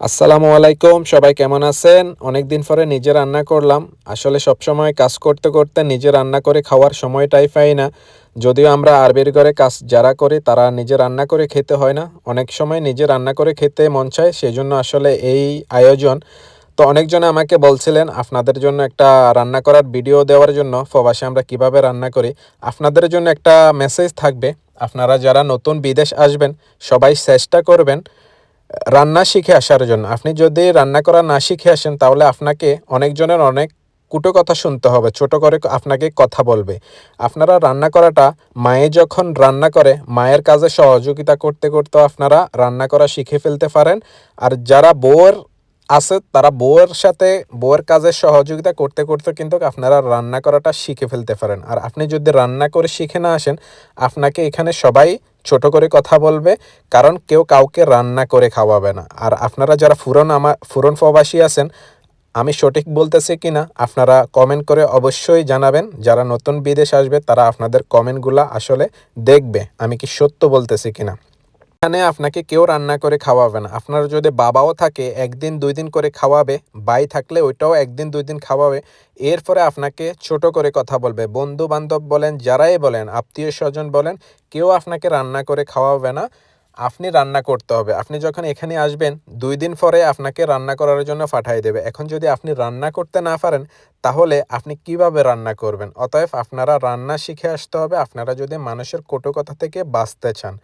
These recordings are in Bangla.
আসসালামু আলাইকুম, সবাই কেমন আছেন? অনেক দিন পরে নিজে রান্না করলাম। আসলে সব সময় কাজ করতে করতে নিজে রান্না করে খাওয়ার সময়টাই পাই না। যদিও আমরা আরবির ঘরে কাজ যারা করি, তারা নিজে রান্না করে খেতে হয় না। অনেক সময় নিজে রান্না করে খেতে মন চায়, সেজন্য আসলে এই আয়োজন। তো অনেকজনে আমাকে বলছিলেন, আপনাদের জন্য একটা রান্না করার ভিডিও দেওয়ার জন্য প্রবাসে আমরা কীভাবে রান্না করি? আপনাদের জন্য একটা মেসেজ থাকবে। আপনারা যারা নতুন বিদেশ আসবেন, সবাই চেষ্টা করবেন রান্না শিখে আসার জন্য। আপনি যদি রান্না করা না শিখে আসেন, তাহলে আপনাকে অনেকজনের অনেক কুটো কথা শুনতে হবে, ছোট করে আপনাকে কথা বলবে। আপনারা রান্না করাটা, মায়ে যখন রান্না করে, মায়ের কাজে সহযোগিতা করতে করতেও আপনারা রান্না করা শিখে ফেলতে পারেন। আর যারা বউয়ের আছে, তারা বউয়ের সাথে, বউয়ের কাজে সহযোগিতা করতে করতে কিন্তু আপনারা রান্না করাটা শিখে ফেলতে পারেন। আর আপনি যদি রান্না করে শিখে না আসেন, আপনাকে এখানে সবাই ছোট করে কথা বলবে, কারণ কেউ কাউকে রান্না করে খাওয়াবে না। আর আপনারা যারা ফুরন আমার ফুরন প্রবাসী আছেন, আমি সঠিক বলতেছি কি না, আপনারা কমেন্ট করে অবশ্যই জানাবেন। যারা নতুন বিদেশ আসবে, তারা আপনাদের কমেন্টগুলো আসলে দেখবে। আমি কি সত্য বলতেছি কিনা এখানে আপনাকে কেউ রান্না করে খাওয়াবে না। আপনার যদি বাবাও থাকে, একদিন, দুই দিন করে খাওয়াবে, বাই থাকলে ওইটাও একদিন, দুই দিন খাওয়াবে। এরপরে আপনাকে ছোট করে কথা বলবে। বন্ধু বান্ধব বলেন, যারাই বলেন আত্মীয় স্বজন বলেন, কেউ আপনাকে রান্না করে খাওয়াবে না। আপনি রান্না করতে হবে। আপনি যখন এখানে আসবেন, দুই দিন পরে আপনাকে রান্না করার জন্য পাঠাই দেবে। এখন যদি আপনি রান্না করতে না পারেন, তাহলে আপনি কীভাবে রান্না করবেন? অতএব আপনারা রান্না শিখে আসতে হবে। আপনারা যদি মানুষের কোটো কথা থেকে বাঁচতে চান।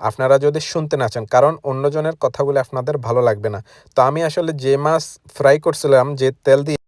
আপনারা যদি শুনতে না চান, কারণ অন্যজনের কথাগুলো আপনাদের ভালো লাগবে না। তো আমি আসলে যে মাছ ফ্রাই করছিলাম, যে তেল দিয়ে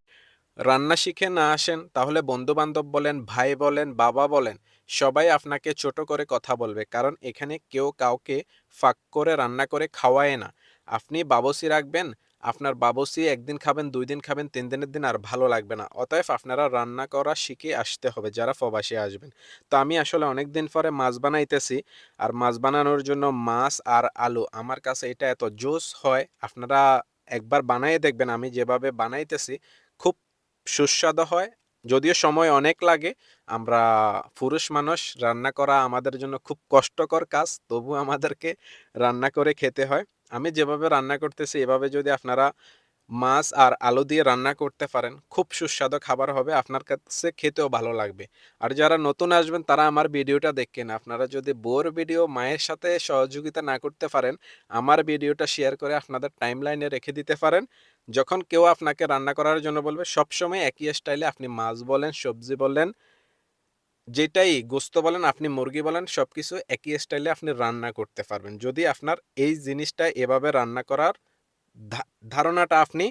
রান্না শিখে না আসেন, তাহলে বন্ধু বান্ধব বলেন, ভাই বলেন, বাবা বলেন, সবাই আপনাকে ছোট করে কথা বলবে, কারণ এখানে কেউ কাউকে ফাঁক করে, রান্না করে খাওয়ায় না। আপনি বাবসি রাখবেন আপনার বাবসি একদিন খাবেন, দুই দিন খাবেন, তিন দিনের দিন আর ভালো লাগবে না। অতএব আপনারা রান্না করা শিখে আসতে হবে যারা প্রবাসী আসবেন। তো আমি আসলে অনেক দিন পরে মাছ বানাইতেছি আর মাছ বানানোর জন্য মাছ আর আলু। আমার কাছে এটা এত জোস হয়, আপনারা একবার বানাই দেখবেন। আমি যেভাবে বানাইতেছি খুব সুস্বাদু হয়, যদিও সময় অনেক লাগে। আমরা পুরুষ মানুষ, রান্না করা আমাদের জন্য খুব কষ্টকর কাজ, তবু আমাদেরকে রান্না করে খেতে হয়। আমি যেভাবে রান্না করতেছি, এভাবে যদি আপনারা মাছ আর আলু দিয়ে রান্না করতে পারেন, খুব সুস্বাদু খাবার হবে, আপনার কাছে খেতেও ভালো লাগবে। আর যারা নতুন আসবেন, তারা আমার ভিডিওটা দেখেন। আপনারা যদি বোর ভিডিও মায়ের সাথে সহযোগিতা না করতে পারেন, আমার ভিডিওটা শেয়ার করে আপনাদের টাইম লাইনে রেখে দিতে পারেন। যখন কেউ আপনাকে রান্না করার জন্য বলবে, সবসময় একই স্টাইলে আপনি মাছ বলেন, সবজি বলেন যেটাই গোস্ত বলেন, আপনি মুরগি বলেন সব কিছু একই স্টাইলে আপনি রান্না করতে পারবেন। যদি আপনার এই জিনিসটা এভাবে রান্না করার ধারণাটা আপনি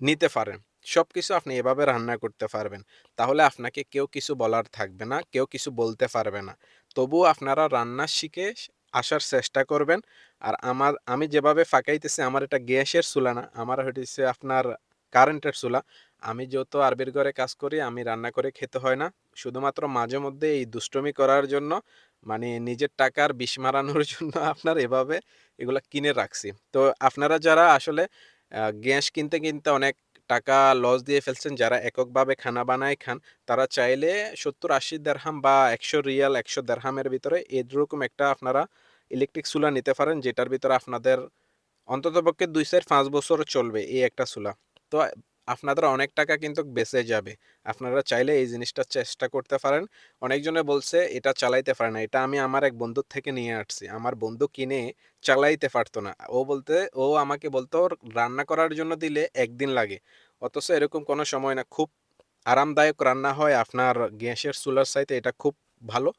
নিতে পারেন সব কিছু আপনি এভাবে রান্না করতে পারবেন, তাহলে আপনাকে কেউ কিছু বলার থাকবে না, কেউ কিছু বলতে পারবে না। তবুও আপনারা রান্না শিখে আসার চেষ্টা করবেন। আর আমার, আমি যেভাবে ফাঁকাইতেছি, আমার এটা গ্যাসের চুলা না, আমার হইতেছে আপনার কারেন্টের চুলা। আমি যেহেতু আরবির ঘরে কাজ করি, আমি রান্না করে খেতে হয় না। শুধুমাত্র মাঝে মধ্যে এই দুষ্টমি করার জন্য মানে নিজের টাকার বিষ মারানোর জন্য আপনার এভাবে এগুলো কিনে রাখছি। তো আপনারা যারা আসলে গ্যাস কিনতে কিনতে অনেক টাকা লস দিয়ে ফেলছেন, যারা এককভাবে খানা বানায় খান, তারা চাইলে সত্তর আশি দেড়হাম বা একশো রিয়াল, একশো দেড়হামের ভিতরে এরকম একটা আপনারা ইলেকট্রিক চুলা নিতে পারেন, যেটার ভিতরে আপনাদের অন্ততপক্ষে দুই চার পাঁচ বছর চলবে এই একটা চুলা। তো আপনাদের অনেক টাকা কিন্তু বেঁচে যাবে। আপনারা চাইলে এই জিনিসটা চেষ্টা করতে পারেন। অনেকজনে বলছে, এটা চালাইতে পারে না। এটা আমি আমার এক বন্ধুর থেকে নিয়ে আসছি। আমার বন্ধু কিনে চালাইতে পারতো না। ও বলতে, ও আমাকে বলতো রান্না করার জন্য দিলে একদিন লাগে। অথচ এরকম কোনো সময় না, খুব আরামদায়ক রান্না হয় আপনার গ্যাসের চুলার চাইতে, এটা খুব ভালো।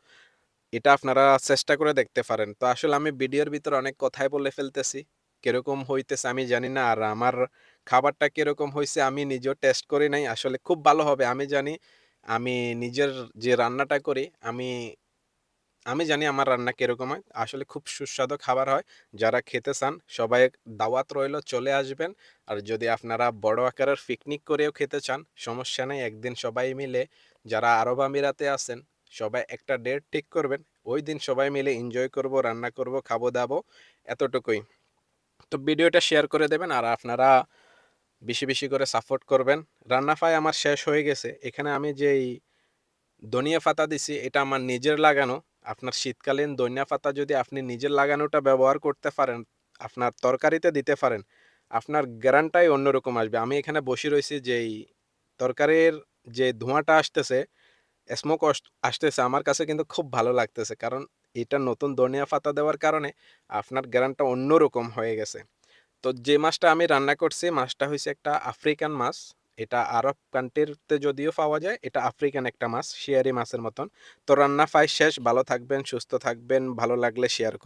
এটা আপনারা চেষ্টা করে দেখতে পারেন। তো আসলে আমি ভিডিওর ভিতরে অনেক কথাই বলে ফেলতেছি। কীরকম হইতেছে আমি জানি না। আর আমার খাবারটা কীরকম হয়েছে আমি নিজেও টেস্ট করি নাই। আসলে খুব ভালো হবে, আমি জানি, আমি নিজের যে রান্নাটা করি, আমি আমি জানি আমার রান্না কীরকম হয়। আসলে খুব সুস্বাদু খাবার হয়। যারা খেতে চান, সবাই দাওয়াত রইল, চলে আসবেন। আর যদি আপনারা বড় আকারের পিকনিক করেও খেতে চান, সমস্যা নেই, একদিন সবাই মিলে, যারা আরব আমিরাতে আছেন, সবাই একটা ডেট ঠিক করবেন। ওই দিন সবাই মিলে এনজয় করব, রান্না করব খাব দাবো এতটুকুই। তো ভিডিওটা শেয়ার করে দেবেন, আর আপনারা বেশি বেশি করে সাপোর্ট করবেন রান্না ফাই আমার শেষ হয়ে গেছে এখানে আমি যেই ধনিয়া পাতা দিছি এটা আমার নিজের লাগানো আপনার শীতকালীন ধনিয়া পাতা যদি আপনি নিজের লাগানোটা ব্যবহার করতে পারেন আপনার তরকারিতে দিতে পারেন আপনার গ্রানটাই অন্যরকম আসবে। আমি এখানে বসে রয়েছি যেই তরকারির যে ধোঁয়াটা আসতেছে, স্মোক আসতেছে আমার কাছে কিন্তু খুব ভালো লাগতেছে। কারণ এটা নতুন ধনিয়া পাতা দেওয়ার কারণে আপনার গ্রানটা অন্যরকম হয়ে গেছে। তো যে মাছটা আমি রান্না করছি মাছটা হয়েছে একটা আফ্রিকান মাছ। এটা আরব কান্ট্রিতে যদিও পাওয়া যায়, এটা আফ্রিকান একটা মাছ, শিয়ারি মাছের মতন। তো রান্না ফাই শেষ। ভালো থাকবেন, সুস্থ থাকবেন। ভালো লাগলে শেয়ার করবেন।